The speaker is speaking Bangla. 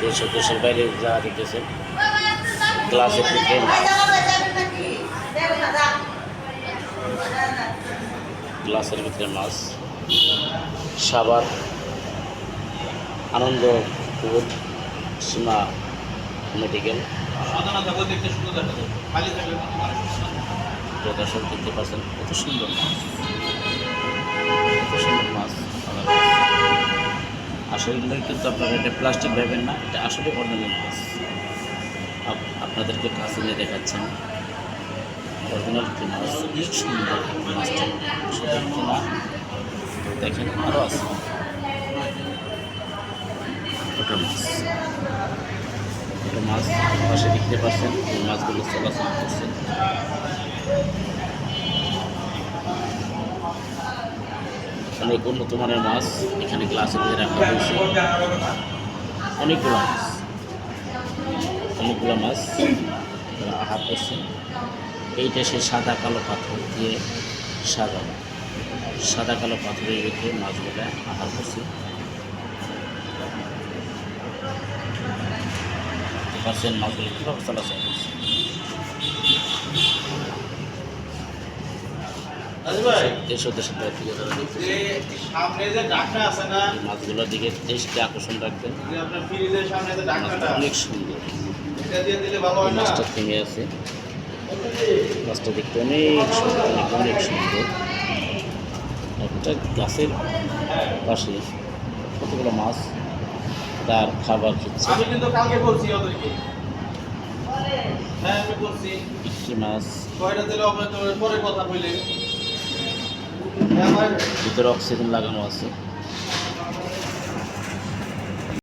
দেশ দেশের বাইরে যারা দেখতেছেন ক্লাসে থেকে গ্লাসের ভিতরে মাছ। সাবার আনন্দপুর সীমা মেডিকেল। প্রদর্শন দেখতে পাচ্ছেন কত সুন্দর মাছ কত সুন্দর মাছ আলাদা মাছ। আসলে কিন্তু আপনারা এটা প্লাস্টিক ভাবেন না, এটা আসলে অর্গানিক আপ- আপনাদেরকে কাছে নিয়ে দেখাচ্ছেন। অরিজিনাল কি মাছ অনেক সুন্দর মাছটা কিনা দেখেন আরও আছে। মাছ। ওটা মাছ, পাশে দেখতে পাচ্ছেন মাছগুলো চলাচল করছে। অনেক উন্নত মানের মাছ, এখানে গ্লাসের মধ্যে রাখা হয়েছে। অনেকগুলো মাছ। অনেকগুলো মাছ আহার করছে। এইটা সে সাদা কালো পাথর দিয়ে সাজানো। সাদা কালো পাথরে রেখে মাছগুলো আহার করছে। মাছগুলো কীভাবে চলাচল করছে। রাজু ভাই। দেশ ও দেশের বাইরে থেকে দেখতেছে সামনে যে ডাকটা আছে না মাছগুলোর দিকে আকর্ষণ রাখবেন। আপনার অনেক সুন্দর। মাছটা থেমে আছে। মাছটা দেখতে অনেক সুন্দর অনেক অনেক সুন্দর। একটা গাছের পাশে কতগুলো মাছ তার খাবার খেচ্ছে হ্যাঁ আমি বলছি একটি মাছ। কয়টা দিলে হবে? পরে কথা বললে ভিতরে অক্সিজেন লাগানো আছে।